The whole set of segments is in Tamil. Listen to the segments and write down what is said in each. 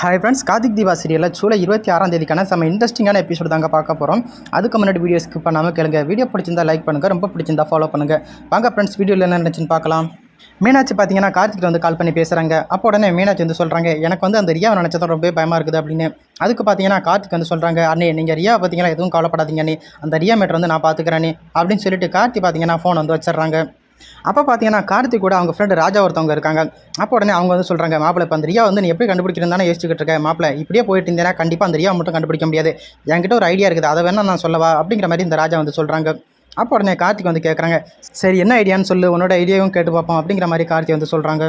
ஹாய் ஃப்ரெண்ட்ஸ் கார்த்திக் தீபா சீரியலில் ஜூலை இருபத்தி ஆறாம் தேதிக்கான செம்ம இன்ட்ரெஸ்டிங்கான எபிசோட் தாங்க பார்க்க போகிறோம் அதுக்கு முன்னாடி வீடியோ ஸ்கிப் பண்ணாமல் கேளுங்க. வீடியோ பிடிச்சிருந்தா லைக் பண்ணுங்கள் ரொம்ப பிடிச்சிருந்தா ஃபாலோ பண்ணுங்கள் வாங்க ஃப்ரெண்ட்ஸ் வீடியோவில் என்ன நினச்சின்னு பார்க்கலாம். மீனாட்சி பார்த்தீங்கன்னா கார்த்திக் வந்து கால் பண்ணி பேசுகிறாங்க அப்போ உடனே மீனாட்சி வந்து சொல்கிறாங்க எனக்கு வந்து அந்த ரியாவை நினச்சதான் ரொம்ப பயமாக இருக்குது அப்படின்னு. அதுக்கு பார்த்தீங்கன்னா கார்த்திக் வந்து சொல்கிறாங்க அண்ணே நீங்கள் ரியா பார்த்தீங்கன்னா எதுவும் கவலைப்படாதீங்க அண்ணே அந்த ரியா மேட்டர் வந்து நான் பார்த்துக்கிறேன் அப்படின்னு சொல்லிட்டு கார்த்தி பார்த்தீங்கன்னா ஃபோன் வந்து வச்சிடுறாங்க. அப்போ பார்த்தீங்கன்னா கார்த்திக் கூட அவங்க ஃப்ரெண்டு ராஜா ஒருத்தவங்க இருக்காங்க. அப்போ உடனே அவங்க வந்து சொல்கிறாங்க மாப்பிள இப்போ அந்த ரியா வந்து நீ எப்படி கண்டுபிடிக்கிறதானே தானே யோசிச்சுக்கிட்டு இருக்க? மாப்பிள இப்படியே போயிட்டு இருந்தேன்னா கண்டிப்பாக அந்த ரியா மட்டும் கண்டுபிடிக்க முடியாது. என்கிட்ட ஒரு ஐடியா இருக்குது. அதை வேணால் நான் சொல்லவா அப்படிங்கிற மாதிரி இந்த ராஜா வந்து சொல்கிறாங்க அப்போ உடனே கார்த்திக் வந்து கேட்குறாங்க சரி என்ன ஐடியான்னு சொல்லு. உன்னோட ஐடியாவும் கேட்டு பார்ப்போம் அப்படிங்கிற மாதிரி கார்த்தி வந்து சொல்கிறாங்க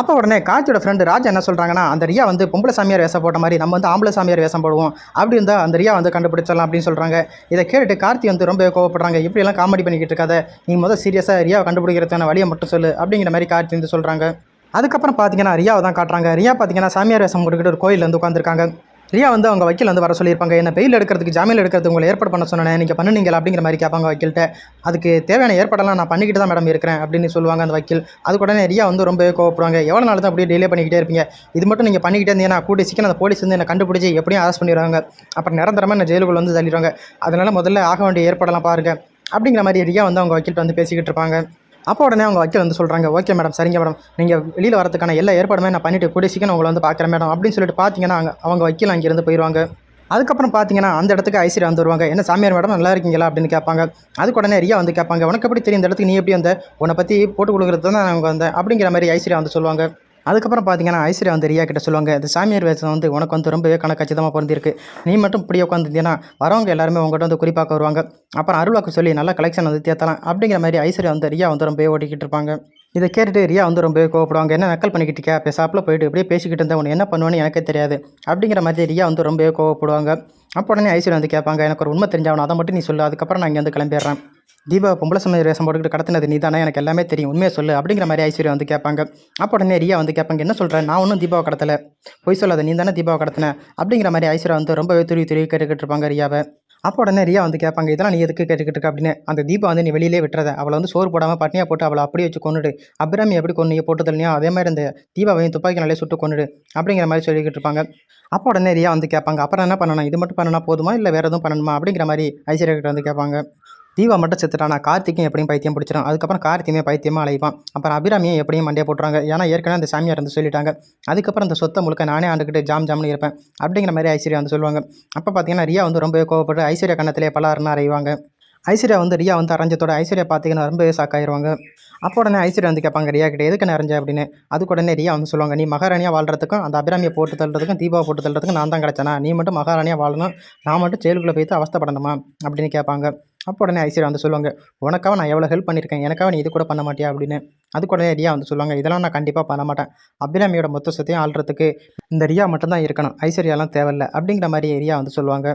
அப்போ உடனே கார்த்தியோட ஃப்ரெண்டு ராஜா என்ன சொல்கிறாங்கன்னா அந்த ரியா வந்து பொம்பளை சாமியார் வேஷம் போட்ட மாதிரி நம்ம வந்து ஆம்பளை சாமியார் வேஷம் போடுவோம். அப்படி இருந்தால் அந்த ரியா வந்து கண்டுபிடிச்சிடலாம் அப்படின்னு சொல்கிறாங்க இதை கேட்டுட்டு கார்த்தி வந்து ரொம்ப கோவப்படுறாங்க. இப்படியெல்லாம் காமெடி பண்ணிக்கிட்டு இருக்காத. நீ முதல் சீரியஸாக ரியாவை கண்டுபிடிக்கிறதுக்கான வழியை மட்டும் சொல்லு. அப்படிங்கிற மாதிரி கார்த்தி வந்து சொல்கிறாங்க அதுக்கப்புறம் பார்த்தீங்கன்னா ரியாவை தான் காட்டுறாங்க. ரியா பார்த்தீங்கன்னா சாமியார் வேஷம் போட்டுக்கிட்டு ஒரு கோயிலில் வந்து உட்காந்துருக்காங்க ரியா வந்து அவங்க வக்கீல் வந்து வர சொல்லியிருப்பாங்க. என்ன பெயில் எடுக்கிறதுக்கு ஜாமீன் எடுக்கிறதுக்கு உங்களை ஏற்பாடு பண்ண சொன்னேன் நீங்கள் பண்ணுனீங்களா அப்படிங்கிற மாதிரி கேட்பாங்க வக்கீல்கிட்ட. அதுக்கு தேவையான ஏற்பாடெல்லாம் நான் பண்ணிக்கிட்டு தான் மேடம் இருக்கிறேன் அப்படின்னு சொல்லுவாங்க அந்த வக்கீல். அது உடனே ரியா வந்து ரொம்ப கோவப்படுவாங்க. எவ்வளோ நாள் தான் அப்படியே டிலே பண்ணிக்கிட்டே இருப்பீங்க? இது மட்டும் நீங்கள் பண்ணிக்கிட்டே இருந்தீங்கன்னா கூடி சீக்கிரம் அந்த போலீஸ் வந்து என்னை கண்டுபிடிச்சி எப்படியும் அரெஸ்ட் பண்ணிடுவாங்க. அப்புறம் நிரந்தரமாக என்ன ஜெயிலுக்குள்ள வந்து தள்ளிடுவாங்க. அதனால் முதல்ல ஆக வேண்டிய ஏற்பாடெல்லாம் பாருங்க. அப்படிங்கிற மாதிரி ரியா வந்து அவங்க வக்கீல்கிட்ட வந்து பேசிக்கிட்டு இருப்பாங்க. அப்போ உடனே அவங்க வக்கீல் வந்து சொல்கிறாங்க ஓகே மேடம் சரிங்க மேடம். நீங்கள் வெளியில் வரதுக்கான எல்லா ஏற்பாடுமே நான் பண்ணிவிட்டு கூடிய சீக்கிரம் உங்களை வந்து பார்க்குறேன் மேடம். அப்படின்னு சொல்லிட்டு பார்த்தீங்கன்னா அங்கே அவங்க வக்கீல் அங்கேருந்து போயிடுவாங்க அதுக்கப்புறம் பார்த்தீங்கன்னா அந்த இடத்துக்கு ஐஸ்வர்யா வந்து வருவாங்க. என்ன சாமியார் மேடம் நல்லா இருக்கீங்களா? அப்படின்னு கேட்பாங்க. அதுக்கு உடனே ரியா வந்து கேட்பாங்க. உனக்கு எப்படி தெரியும்? இந்த இடத்துக்கு நீ எப்படி வந்த? உன்னை பற்றி போட்டு கொடுக்குறது தான் நான் அங்கே வந்தேன். அப்படிங்கிற மாதிரி ஐஸ்வர்யா வந்து சொல்லுவாங்க. அதுக்கப்புறம் பார்த்தீங்கன்னா ஐஸ்வர்யா வந்து ரியா கிட்ட சொல்லுவாங்க இந்த சாமியார் வேஷம் வந்து உனக்கு வந்து ரொம்பவே கணக்கச்சிதமாக பிறந்திருக்கு நீ மட்டும் இப்படி உட்காந்துருந்தீங்கன்னா வரவங்க எல்லாருமே உங்கள்கிட்ட வந்து குறிப்பாக்க வருவாங்க. அப்புறம் அருள்வாக்கு சொல்லி நல்ல கலெக்ஷன் வந்து தேத்தலாம். அப்படிங்கிற மாதிரி ஐஸ்வர்யா வந்து ரியா வந்து ரொம்பவே ஓட்டிக்கிட்டு இருப்பாங்க. இதை கேட்டுட்டு ரியா வந்து ரொம்பவே கோவப்படுவாங்க என்ன நக்கல் பண்ணிக்கிட்டு இருக்கா பேசாப்பில் போயிட்டு இப்படியே பேசிக்கிட்டு இருந்தால் உன்னை என்ன பண்ணுவேன்னு எனக்கே தெரியாது. அப்படிங்கிற மாதிரி ரியா வந்து ரொம்பவே கோவப்படுவாங்க. அப்போ உடனே ஐஸ்வர்யா வந்து கேட்பாங்க எனக்கு ஒரு உண்மை தெரிஞ்சவன் அதை மட்டும் நீ சொல்லு. அதுக்கப்புறம் நான் இங்கே வந்து கிளம்பிடுறேன். தீபா பொம்பளை சமய ரேசம் போட்டுக்கிட்டு கடத்தினது நீ தானே? எனக்கு எல்லாமே தெரியும். உண்மையை சொல்லு. அப்படிங்கிற மாதிரி ஐஸ்வர்யா வந்து கேட்பாங்க. அப்போ உடனே ரியா வந்து கேட்பாங்க என்ன சொல்கிறேன் நான் ஒன்றும் தீபாவை கடத்தலை. பொய் சொல்லாத. நீ தானே தீபாவை கடத்தின? அப்படிங்கிற மாதிரி ஐஸ்வர்யா வந்து ரொம்பவே துருவி துருவி கேட்டுக்கிட்டு இருப்பாங்க ரியாவை. அப்போ உடனே ரியா வந்து கேட்பாங்க இதெல்லாம் நீ எதுக்கு கேட்டுக்கிட்டு இருக்க? அப்படின்னு. அந்த தீபா வந்து நீ வெளியிலே விட்டுறத. அவளை வந்து சோறு போடாமல் பட்னியாக போட்டு அவளை அப்படியே வச்சு கொண்டுடு அபிராமி எப்படி கொண்டு போட்டு தள்ளினியோ அதே மாதிரி இந்த தீபாவையும் துப்பாக்கி நாளே சுட்டு கொண்டுடு அப்படிங்கிற மாதிரி சொல்லிக்கிட்டு இருப்பாங்க. அப்போ உடனே ரியா வந்து கேட்பாங்க அப்புறம் என்ன பண்ணணும்? இது மட்டும் பண்ணனா போதுமா? இல்லை வேறு எதுவும் பண்ணணுமா? அப்படிங்கிற மாதிரி ஐஸ்வர்யா கிட்ட வந்து கேட்பாங்க. தீபா மட்டும் செத்துட்டானா? கார்த்திக்கும் எப்படியும் பைத்தியம் பிடிச்சிடும் அதுக்கப்புறம் கார்த்தியுமே பைத்தியமாக அழைப்பான் அப்புறம் அபிராமியும் எப்படியும் மண்டியை போட்டுறாங்க ஏன்னா ஏற்கனவே அந்த சாமியார் வந்து சொல்லிட்டாங்க. அதுக்கப்புறம் அந்த சொத்தை முழுக்க நானே ஆண்டுக்கிட்டு ஜாம் ஜாம்னு இருப்பேன். அப்படிங்கிற மாதிரி ஐஸ்வர்யா வந்து சொல்லுவாங்க. அப்போ பார்த்தீங்கன்னா ரியா வந்து ரொம்பவே கோவப்பட்டு ஐஸ்வர்யா கண்ணத்திலே பலாருன்னு அறைவாங்க. ஐஸ்வர்யா வந்து ரியா வந்து அரைஞ்சத்தோட ஐஸ்வர்யா பார்த்தீங்கன்னா ரொம்பவே சாக்காயிருவாங்க அப்போ உடனே ஐஸ்வர்யா வந்து கேட்பாங்க ரியா கிட்டே எதுக்கு நிறைஞ்ச அப்படின்னு. அதுக்கு உடனே ரியா வந்து சொல்லுவாங்க நீ மகாராணியாக வாழ்றதுக்கும் அந்த அபிராமியை போட்டு தள்ளுறதுக்கும் தீபாவை போட்டு தள்ளுறதுக்கும் நான் தான் கிடச்சேனா? நீ மட்டும் மகாராணியாக வாழணும். நான் மட்டும் ஜெயிலுக்குள்ளே போய்த்து அவஸ்தப்படணுமா? அப்படின்னு கேட்பாங்க. அப்போ உடனே ஐஸ்வர்யா வந்து சொல்லுவாங்க உனக்காக நான் எவ்வளோ ஹெல்ப் பண்ணியிருக்கேன் எனக்காக நீ இது கூட பண்ண மாட்டியா? அப்படின்னு. அது கூட ரியா வந்து சொல்லுவாங்க இதெல்லாம் நான் கண்டிப்பாக பண்ண மாட்டேன். அபிராமியோட மொத்த சொத்தையும் ஆள்றதுக்கு இந்த ரியா மட்டும்தான் இருக்கணும். ஐஸ்வர்யாலாம் தேவையில்லை. அப்படிங்கிற மாதிரி ரியா வந்து சொல்லுவாங்க.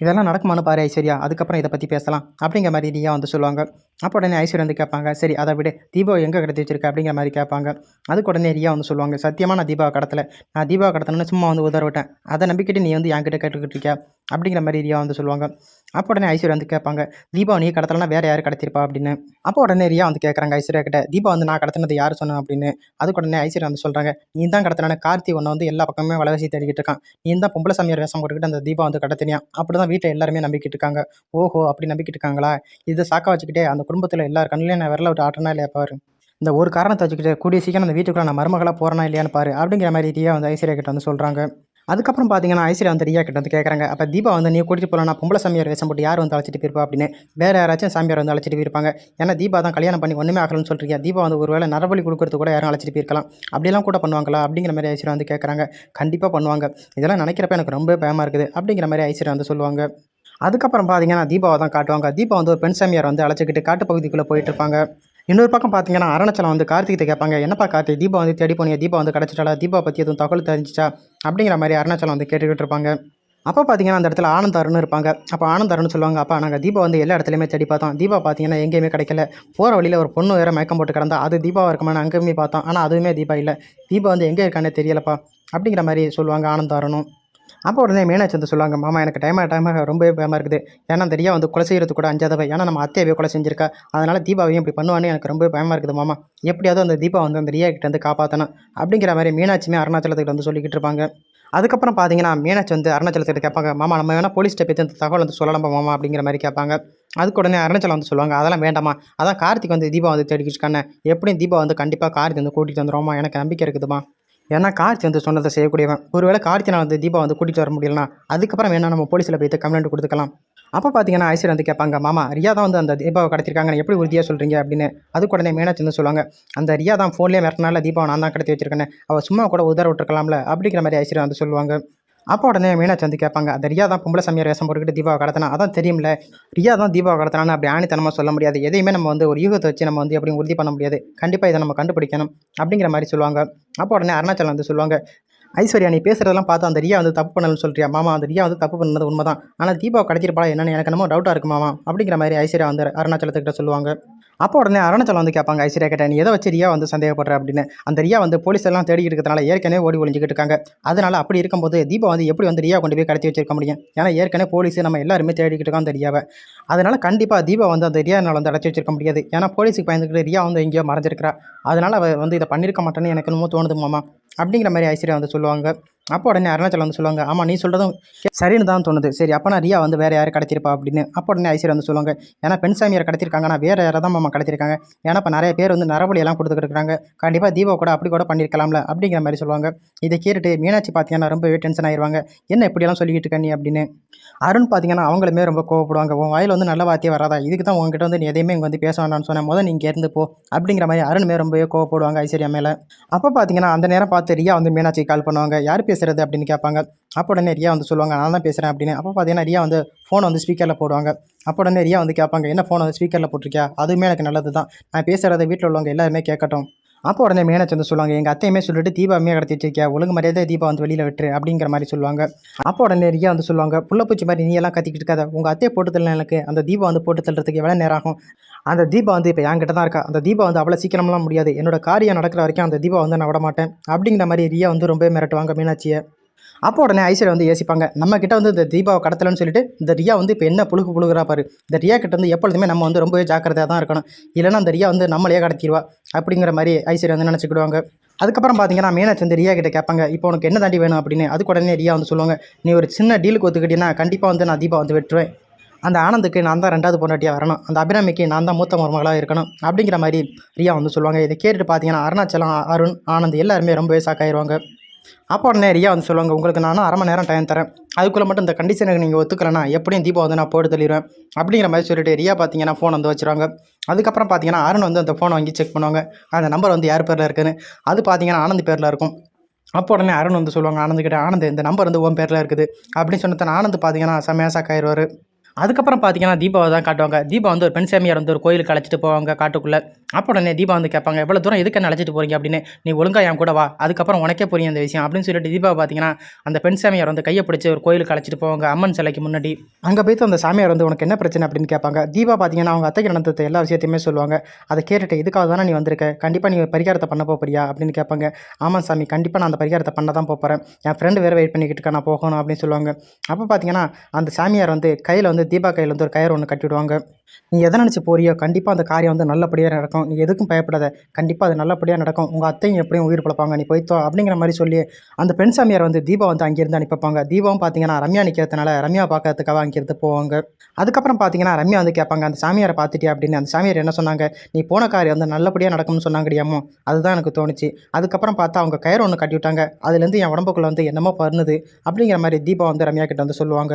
இதெல்லாம் நடக்குமானு பாரு ஐஸ்வர்யா அதுக்கப்புறம் இதை பற்றி பேசலாம். அப்படிங்கிற மாதிரி ரியா வந்து சொல்லுவாங்க. அப்போ உடனே ஐஸ்வர்யா வந்து கேட்பாங்க சரி அதை விட. தீபாவை எங்கே கடத்தி வச்சிருக்க? அப்படிங்கிற மாதிரி கேட்பாங்க. அதுக்கு உடனே ரியா வந்து சொல்லுவாங்க சத்தியமாக நான் தீபாவை கடத்தலை. நான் தீபாவை கடத்தணும்னு சும்மா வந்து உதற விட்டேன். அதை நம்பிக்கிட்டு நீ வந்து என்கிட்ட கேட்டுக்கிட்டு இருக்கியா? அப்படிங்கிற மாதிரி ரியா வந்து சொல்லுவாங்க. அப்போ உடனே ஐஸ்வர்யா வந்து கேட்பாங்க தீபா நீ கடத்தலனா வேறு யார் கடத்திருப்பா அப்படின்னு. அப்போ உடனே ரியா வந்து கேட்குறாங்க ஐஸ்வர்யா கிட்ட தீபா வந்து நான் கடத்தினது யார் சொன்னேன் அப்படின்னு. அதுக்கு உடனே ஐஸ்வர்யா வந்து சொல்கிறாங்க நீ தான் கடத்தினான கார்த்தி ஒன்று வந்து எல்லா பக்கமே வளவசி தேடிக்கிட்டு இருக்கான். நீ தான் பொம்பளை சாமியார் வேஷம் போட்டுக்கிட்டு அந்த தீபா வந்து கடத்தினியா? அப்படி தான் வீட்டில் எல்லாருமே நம்பிக்கிட்டு இருக்காங்க ஓஹோ அப்படி நம்பிக்கிட்டு இருக்காங்களா இதை சாக்க வச்சுக்கிட்டே அந்த குடும்பத்தில் எல்லார் கண்ணிலையும் நான் விரல விட்டு ஆட்டனா இல்லையா பாரு? இந்த ஒரு காரணத்தை வச்சுக்கிட்டு கூடிய சீக்கிரம் அந்த வீட்டுக்குள்ளே நான் மருமகளாக போகிறனா இல்லையான்னு பாரு அப்படிங்கிற மாதிரி ரீதியாக வந்து ஐஸ்வர்யா கிட்ட வந்து சொல்கிறாங்க அதுக்கப்புறம் பார்த்தீங்கன்னா ஐஸ்வர்யா வந்து ரியா கிட்ட வந்து கேட்குறாங்க அப்போ தீபா வந்து நீ கூட்டிட்டு போகலாம் பொம்பளை சாமியார் வேஷம் போட்டு யார் வந்து அழைச்சிட்டு போயிருப்பா? அப்படின்னு. வேறு யாராச்சும் சாமியார் வந்து அழைச்சிட்டு போயிருப்பாங்க. ஏன்னா தீபா தான் கல்யாணம் பண்ணி ஒன்றுமே ஆகலன்னு சொல்கிறீங்க தீபா வந்து ஒரு வேளை நரபலி கொடுக்குறது கூட யாரும் அழைச்சிட்டு போயிருக்கலாம். அப்படிலாம் கூட பண்ணுவாங்களா? அப்படிங்கிற மாதிரி ஐஸ்வர்யா வந்து கேட்குறாங்க கண்டிப்பாக பண்ணுவாங்க. இதெல்லாம் நினைக்கிறப்ப எனக்கு ரொம்ப பயமாக இருக்குது. அப்படிங்கிற மாதிரி ஐஸ்வர்யா வந்து சொல்லுவாங்க. அதுக்கப்புறம் பார்த்தீங்கன்னா தீபாவை தான் காட்டுவாங்க. தீபா வந்து ஒரு பெண் சாமியார் வந்து அழைச்சிக்கிட்டு காட்டு பகுதிக்குள்ளே போயிட்டு இருப்பாங்க. இன்னொரு பக்கம் பார்த்தீங்கன்னா அருணாச்சலம் வந்து கார்த்திகிட்ட கேட்பாங்க என்னப்பா கார்த்திக் தீபா வந்து தேடி போனியா? தீபா வந்து கிடச்சிட்டாளா? தீபா பற்றி எதுவும் தகவல் தெரிஞ்சிச்சா? அப்படிங்கிற மாதிரி அருணாச்சலம் வந்து கேட்டுக்கிட்டு இருப்பாங்க. அப்போ பார்த்தீங்கன்னா அந்த இடத்துல ஆனந்த் அருண் இருப்பாங்க. அப்போ ஆனந்த் அருண் சொல்லுவாங்க அப்பா நாங்கள் தீபா வந்து எல்லா இடத்துலையுமே தேடி பார்த்தோம். தீபா பார்த்தீங்கன்னா எங்கேயுமே கிடைக்கல. போகிற வழியில் ஒரு பொண்ணு வேறு மயக்கம் போட்டு கிடந்தா அது தீபாவாக இருக்குமான்னு அங்கேயுமே பார்த்தோம். ஆனால் அதுவுமே தீபா இல்லை. தீபா வந்து எங்கே இருக்கானே தெரியலப்பா. அப்படிங்கிற மாதிரி சொல்லுவாங்க ஆனந்த் அருணும். அப்போ உடனே மீனாட்சி வந்து சொல்லுவாங்க மாமா எனக்கு டைம் டைமாக ரொம்ப பயமாக இருக்குது. ஏன்னா அந்த ரியா வந்து கொலை செய்கிறது கூட அஞ்சாதவை. ஏன்னா நம்ம அத்தையவே கொலை செஞ்சிருக்கா. அதனால் தீபாவையும் இப்படி பண்ணுவான்னு எனக்கு ரொம்ப பயமாக இருக்குது மாமா. எப்படியாவது அந்த தீபா வந்து அந்த ரியா கிட்ட வந்து காப்பாற்றணும் அப்படிங்கிற மாதிரி மீனாட்சியுமே அருணாச்சலத்துக்கிட்ட வந்து சொல்லிக்கிட்டு இருப்பாங்க. அதுக்கப்புறம் பார்த்தீங்கன்னா மீனாட்சி வந்து அருணாச்சலத்திட்ட கேட்பாங்க மாமா நம்ம வேணால் போலீஸ்கிட்ட பற்றி அந்த தகவல் வந்து சொல்லலாமா மாமா? அப்படிங்கிற மாதிரி கேட்பாங்க. அதுக்கு உடனே அருணாச்சலம் வந்து சொல்லுவாங்க அதெல்லாம் வேண்டாமா அதான் கார்த்திக் வந்து தீபா வந்து தேடிக்கிட்டு இருக்கானே. எப்படியும் தீபா வந்து கண்டிப்பாக கார்த்திக் வந்து கூட்டிகிட்டு வந்துடுவோமா எனக்கு நம்பிக்கை இருக்குதுமா ஏன்னா கார்த்தி வந்து சொன்னதை செய்யக்கூடியவன். ஒருவேளை நான் வந்து தீபா வந்து கூட்டிகிட்டு வர முடியலனா அதுக்கப்புறம் வேணா நம்ம போலீஸில் போய்த்து கம்ப்ளைண்ட் கொடுத்துக்கலாம். அப்போ பார்த்தீங்கன்னா ஐஸ்வர் வந்து கேட்பாங்க மாமா ரியா தான் வந்து அந்த தீபாவை கடத்திருக்காங்கன்னு எப்படி உறுதியாக சொல்கிறீங்க அப்படின்னு. அதுக்கு உடனே மேனாச்சு வந்து சொல்லுவாங்க அந்த ரியா தான் ஃபோன்லேயே மிரட்டினால தீபாவை நான் தான் கடத்தி வச்சிருக்கேன் அவள் சும்மா கூட உதர விட்டுருக்கலாம்ல அப்படிங்கிற மாதிரி ஐஸ்வர்யா வந்து சொல்லுவாங்க. அப்போ உடனே மீனாட்சி வந்து கேட்பாங்க அந்த ரியா தான் பொம்பளை சமையல் வேஷம் போட்டுக்கிட்டு தீபாவை கடத்தினா? அதான் தெரியும்ல ரியா தான் தீபாவை கடத்தினான்னு அப்படி ஆணித்தனமாக சொல்ல முடியாது. எதையுமே நம்ம வந்து ஒரு யூகத்தை வச்சு நம்ம வந்து எப்படி உறுதி பண்ண முடியாது. கண்டிப்பாக இதை நம்ம கண்டுபிடிக்கணும். அப்படிங்கிற மாதிரி சொல்லுவாங்க. அப்போ உடனே அருணாச்சலம் வந்து சொல்லுவாங்க ஐஸ்வர்யா நீ பேசுகிறதெல்லாம் பார்த்து அந்த ரியா வந்து தப்பு பண்ணலன்னு சொல்கிறியா மாமா அந்த ரியா வந்து தப்பு பண்ணது உண்மைதான். ஆனால் தீபாவை கடத்திருப்பாளா என்னென்னு எனக்கு என்னமோ டவுட்டாக இருக்கு மாமா. அப்படிங்கிற மாதிரி ஐஸ்வர்யா வந்து அருணாச்சலத்துக்கிட்ட சொல்லுவாங்க. அப்போ உடனே அருணாச்சலம் வந்து கேட்பாங்க ஐஸ்வர்யா கேட்டேன் நீ எதை வச்சு ரியா வந்து சந்தேகப்படுற? அப்படின்னு. அந்த ரியா வந்து போலீஸ் எல்லாம் தேடி இருக்கிறதுனால ஏற்கனவே ஓடி ஒழிஞ்சிக்கிட்டு இருக்காங்க. அதனால அப்படி இருக்கும்போது தீபா வந்து எப்படி வந்து ரியா கொண்டு போய் கடத்தி வச்சிருக்க முடியும்? ஏன்னா ஏற்கனவே போலீஸ் நம்ம எல்லாருமே தேடிக்கிட்டு இருக்கோம் அந்த ரியாவை. அதனால கண்டிப்பாக தீபா வந்து அந்த ரியானால் வந்து அடைச்சி வச்சிருக்க முடியாது. ஏன்னா போலீஸுக்கு பயந்துக்கிட்டு ரியா வந்து எங்கேயோ மறைஞ்சிருக்கிறா. அதனால அவ வந்து இதை பண்ணியிருக்க மாட்டேன்னு எனக்கு இன்னமும் தோணுது மாமா. அப்படிங்கிற மாதிரி ஐஸ்வர்யா வந்து சொல்லுவாங்க. அப்போ உடனே அருணாச்சலம் வந்து சொல்லுவாங்க ஆமாம் நீ சொல்கிறதும் சரின்னு தான் தோணுது. சரி அப்போ நான் ரியா வந்து வேறு யார் கடத்திருப்பா அப்படின்னு. அப்போ உடனே ஐஸ்வர்யா வந்து சொல்லுவாங்க ஏன்னா பெண் சாமியார் கடத்திருக்காங்கன்னா வேறு யாரை தான் மாமா கடத்திருக்காங்க ஏன்னா இப்போ நிறைய பேர் வந்து நரபலியெல்லாம் கொடுத்துக்கிட்டு இருக்காங்க. கண்டிப்பாக தீபா கூட அப்படி கூட பண்ணியிருக்கலாம்ல அப்படிங்கிற மாதிரி சொல்லுவாங்க. இதை கேட்டுட்டு மீனாட்சி பார்த்தீங்கன்னா ரொம்பவே டென்ஷன் ஆயிடுவாங்க என்ன இப்படியெல்லாம் சொல்லிக்கிட்டு இருக்க நீ? அப்படின்னு. அருண் பார்த்தீங்கன்னா அவங்களுமே ரொம்ப கோவப்படுவாங்க உன் வாயில் வந்து நல்ல வார்த்தையே வராதா? இதுக்கு தான் உங்ககிட்ட வந்து நீ எதையுமே இங்கே வந்து பேச வேண்டாம்னு சொன்னேன் முதல் நீங்கள் இருந்து போ. அப்படிங்கிற மாதிரி அருணுமே ரொம்பவே கோவப்படுவாங்க ஐஸ்வர்யா மேலே. அப்போ பார்த்தீங்கன்னா அந்த நேரம் பார்த்து ரியா வந்து மீனாட்சி கால் பண்ணுவாங்க. யார் பேசுறது அப்படின்னு கேட்பாங்க. அப்போ உடனே ரியா வந்து சொல்லுவாங்க நான் தான் பேசுகிறேன் அப்படின்னு. அப்போ பார்த்தீங்கன்னா ரியா வந்து ஃபோனை வந்து ஸ்பீக்கரில் போடுவாங்க. அப்போ உடனே ரியா வந்து கேட்பாங்க என்ன ஃபோன் வந்து ஸ்பீக்கரில் போட்டிருக்கியா? அதுவுமே எனக்கு நல்லது தான் நான் பேசுகிறத வீட்டில் உள்ளவங்க எல்லாருமே கேட்கட்டும். அப்போ உடனே மீனாட்சி வந்து சொல்லுவாங்க எங்கள் அத்தையுமே சொல்லிட்டு தீபாவுமே கடத்தி வச்சிருக்கியா ஒழுங்கு மரியாதை தீபா வந்து வெளியில் விட்டுரு அப்படிங்கிற மாதிரி சொல்லுவாங்க. அப்போ உடனே ரியா வந்து சொல்லுவாங்க புள்ளப்பூச்சி மாதிரி நீ எல்லாம் கத்திக்கிட்டு இருக்காத. உங்கள் அத்தையை போட்டு தரல எனக்கு அந்த தீபா வந்து போட்டு தள்ளுறதுக்கு எவ்வளோ நேரம் ஆகும்? அந்த தீபா வந்து இப்போ என்கிட்ட தான் இருக்கா. அந்த தீபா வந்து அவ்வளோ சீக்கிரம்லாம் முடியாது. என்னோட காரியம் நடக்கிற வரைக்கும் அந்த தீபா வந்து நான் விட மாட்டேன். அப்படிங்கிற மாதிரி ரியா வந்து ரொம்பவே மிரட்டுவாங்க மீனாட்சியை. அப்போ உடனே ஐஸ்வர்யா வந்து யோசிப்பாங்க நம்ம கிட்ட வந்து இந்த தீபாவை கடத்தலன்னு சொல்லிட்டு இந்த ரியா வந்து இப்போ என்ன புழுகு புழுகிறா பாரு. இந்த ரியா கிட்ட வந்து எப்பொழுதுமே நம்ம வந்து ரொம்பவே ஜாக்கிரதையாக தான் இருக்கணும். இல்லைன்னா அந்த ரியா வந்து நம்மளையே கடத்திடுவா அப்படிங்கிற மாதிரி ஐஸ்வர்யா வந்து நினச்சிக்கிடுவாங்க. அதுக்கப்புறம் பார்த்தீங்கன்னா மீனாட்சி வந்து ரியா கிட்ட கேட்பாங்க இப்போ உனக்கு என்ன தாண்டி வேணும்? அப்படின்னு. அதுக்கு உடனே ரியா வந்து சொல்லுவாங்க நீ ஒரு சின்ன டீலுக்கு ஒத்துக்கிட்டீங்கன்னா கண்டிப்பாக வந்து நான் தீபா வந்து வெட்டுருவேன் அந்த ஆனந்துக்கு நான் தான் ரெண்டாவது பொண்டாட்டியாக வரணும். அந்த அபிராமிக்கு நான் தான் மூத்த மருமகளாக இருக்கணும். அப்படிங்கிற மாதிரி ரியா வந்து சொல்லுவாங்க. இதை கேட்டுட்டு பார்த்தீங்கன்னா அருணாச்சலம் அருண் ஆனந்த் எல்லாருமே ரொம்பவே சாக்காயிருவாங்க அப்போ உடனே ரியா வந்து சொல்லுவாங்க உங்களுக்கு நானும் அரை மணி நேரம் டைம் தரேன். அதுக்குள்ளே மட்டும் இந்த கண்டிஷனுக்கு நீங்கள் ஒத்துக்கலனா எப்படியும் தீபா வந்து நான் போட்டு தள்ளிடுவேன் அப்படிங்கிற மாதிரி சொல்லிட்டு ரியா பார்த்தீங்கன்னா ஃபோன் வந்து வச்சுருவாங்க. அதுக்கப்புறம் பார்த்தீங்கன்னா அருண் வந்து அந்த ஃபோனை வாங்கி செக் பண்ணுவாங்க. அந்த நம்பர் வந்து யார் பேரில் இருக்குன்னு. அது பார்த்தீங்கன்னா ஆனந்த் பேரில் இருக்கும். அப்போ உடனே அருண் வந்து சொல்லுவாங்க ஆனந்த் கிட்ட ஆனந்த் இந்த நம்பர் வந்து உன் பேரில் இருக்குது. அப்படின்னு சொன்னதான் ஆனந்த் பார்த்தீங்கன்னா செம்மையாக சாக்காயிருவார் அதுக்கப்புறம் பார்த்தீங்கன்னா தீபாவை தான் காட்டுவாங்க. தீபா வந்து ஒரு பெண் சாமியார் வந்து ஒரு கோயிலுக்கு அழைச்சிட்டு போவாங்க காட்டுக்குள்ளே. அப்போ உடனே தீபா வந்து கேட்பாங்க எவ்வளோ தூரம் எதுக்கு என்ன அழைச்சிட்டு போறீங்க? அப்படின்னு. நீ ஒழுங்காக என் கூட வா. அதுக்கப்புறம் உனக்கே புரியும் அந்த விஷயம். அப்படின்னு சொல்லிட்டு தீபா பார்த்தீங்கன்னா அந்த பெண் சாமியார் வந்து கையை பிடிச்சி ஒரு கோயிலுக்கு அழைச்சிட்டு போவாங்க அம்மன் சிலைக்கு முன்னாடி. அங்கே போய்த்து அந்த சாமியார் வந்து உனக்கு என்ன பிரச்சனை? அப்படின்னு கேட்பாங்க. தீபா பார்த்தீங்கன்னா அவங்க அத்தைக்கு நடந்தது எல்லா விஷயத்தையுமே சொல்லுவாங்க. அதை கேட்டுட்டு இதுக்காக தானே நீ வந்திருக்க? கண்டிப்பாக நீ பரிகாரத்தை பண்ண போறியா? அப்படின்னு கேட்பாங்க. ஆமாம் சாமி கண்டிப்பாக நான் அந்த பரிகாரத்தை பண்ண தான் போகிறேன் என் ஃப்ரெண்டு வேறு வெயிட் பண்ணிக்கிட்டு இருக்கேன் நான் போகணும் அப்படின்னு சொல்லுவாங்க. அப்போ பார்த்தீங்கன்னா அந்த சாமியார் வந்து கையில் வந்து தீபா கையில் வந்து ஒரு கயிறு ஒன்று கட்டிவிடுவாங்க நீ எதை நினச்சி போறியோ கண்டிப்பாக அந்த காரியம் வந்து நல்லபடியாக நடக்கும். நீ எதுக்கும் பயப்படாத. கண்டிப்பாக அது நல்லபடியாக நடக்கும். உங்கள் அத்தையும் எப்படியும் உயிர் பிழப்பாங்க. நீ போய்த்தோ அப்படிங்கிற மாதிரி சொல்லி அந்த பெண் சாமியார் வந்து தீபா வந்து அங்கேருந்து அனுப்பிப்பாங்க. தீபாவும் பார்த்தீங்கன்னா ரம்யா நிற்கிறதுனால ரம்யா பார்க்கறதுக்காக அங்கேருந்து போவாங்க. அதுக்கப்புறம் பார்த்தீங்கன்னா ரம்யா வந்து கேட்பாங்க அந்த சாமியாரை பார்த்துட்டியா அப்படின்னு. அந்த சாமியார் என்ன சொன்னாங்க நீ போன காரியம் வந்து நல்லபடியாக நடக்கும்னு சொன்னாங்கடியாமோ அதுதான் எனக்கு தோணுச்சு. அதுக்கப்புறம் பார்த்தா அவங்க கயிறு ஒன்று கட்டி விட்டாங்க அதுலேருந்து என் உடம்புக்குள்ளே வந்து என்னமோ பண்ணுது அப்படிங்கிற மாதிரி தீபா வந்து ரம்யா கிட்ட வந்து சொல்லுவாங்க.